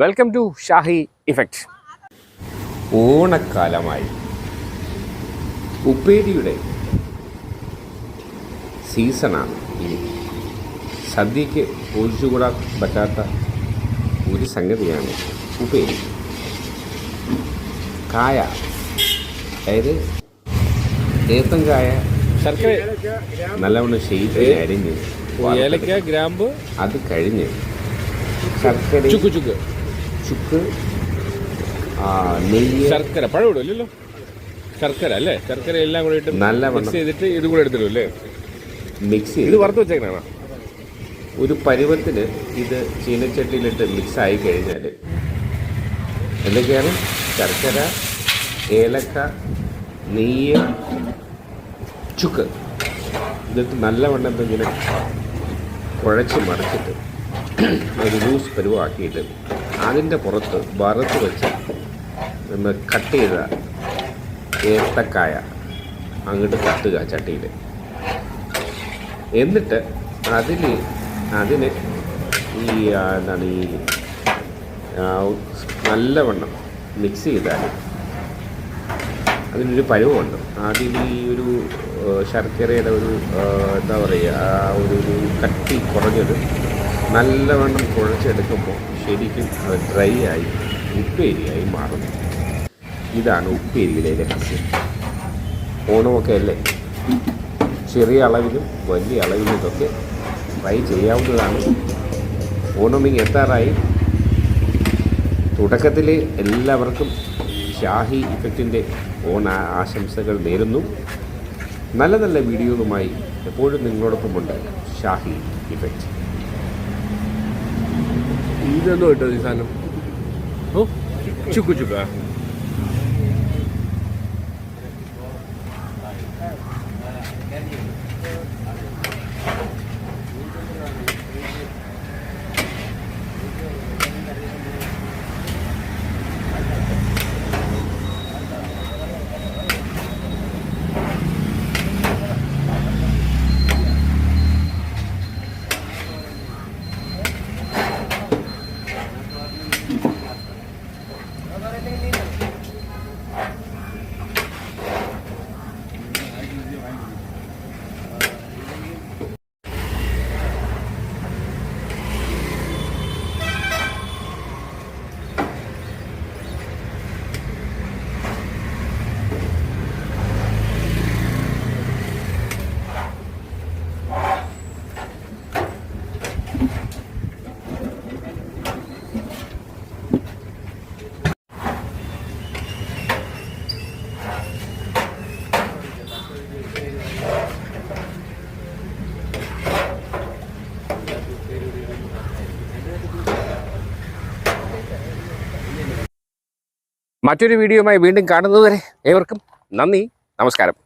Welcome to Shahi effect ഓണക്കാലമായി ഉപ്പേരിയുടെ സീസണാണ് ഇനി. സദ്യക്ക് ഒഴിച്ചുകൂടാൻ പറ്റാത്ത ഒരു സംഗതിയാണ് ഉപ്പേരി. കായ അതായത് ഏത്തം കായ ശർക്കര നല്ലവണ്ണം ഷെയ്റ്റ് അരിഞ്ഞ് ഏലക്ക ഗ്രാമ്പ്? അത് കഴിഞ്ഞ് ശർക്കര ചുക്ക് ചുക്ക്. ചുക്ക് നെയ്യ്. ശർക്കര പഴം ഇടുമല്ലോ ശർക്കര അല്ലേ? ശർക്കര എല്ലാം കൂടെ ഇട്ട് നല്ല മിക്സ് ചെയ്തിട്ട് ഇത് കൂടെ എടുത്തിടും അല്ലേ മിക്സ് ചെയ്ത്. ഇത് വറുത്ത് വെച്ചേക്കണോ ഒരു പരുവത്തിന് ഇത് ചീനച്ചട്ടിയിലിട്ട് മിക്സ് ആയി കഴിഞ്ഞാൽ എന്തൊക്കെയാണ്? ശർക്കര ഏലക്ക നെയ്യ് ചുക്ക്. ഇതിട്ട് നല്ലവണ്ണം ഇങ്ങനെ കുഴച്ച് മറിച്ചിട്ട് ഒരു ലൂസ് പരുവാക്കിയിട്ട് അതിന്റെ പുറത്ത് വറുത്ത് വെച്ച് ഒന്ന് കട്ട് ചെയ്ത ഏത്തക്കായ അങ്ങോട്ട് തട്ടുക ചട്ടിയിൽ. എന്നിട്ട് അതിൽ അതിന് ഈ എന്താണ് ഈ നല്ലവണ്ണം മിക്സ് ചെയ്താൽ അതിനൊരു പരുവമുണ്ട് അതിൽ ഈ ഒരു ശർക്കരയുടെ ഒരു എന്താ പറയുക ആ ഒരു കട്ടി കുറഞ്ഞത് നല്ലവണ്ണം കുഴച്ചെടുക്കുമ്പോൾ ശരിക്കും അത് ഡ്രൈ ആയി ഉപ്പേരിയായി മാറുന്നു. ഇതാണ് ഉപ്പേരിയിലെ രഹസ്യം. ഓണമൊക്കെ അല്ലേ? ചെറിയ അളവിലും വലിയ അളവിലും ഇതൊക്കെ ട്രൈ ചെയ്യാവുന്നതാണ്. ഓണമിങ് എത്താറായി. തുടക്കത്തിൽ എല്ലാവർക്കും ഷാഹി ഇഫക്റ്റിന്റെ ഓണ ആശംസകൾ നേരുന്നു. നല്ല നല്ല വീഡിയോകളുമായി എപ്പോഴും നിങ്ങളോടൊപ്പമുണ്ട് ഷാഹി ഇഫക്റ്റ് ഇതെന്തോ ഇട്ടോ ഈ സാധനം? ഓ ചുക്കു ചുക്ക. Agora ele lê. മറ്റൊരു വീഡിയോയുമായി വീണ്ടും കാണുന്നതുവരെ ഏവർക്കും നന്ദി നമസ്കാരം.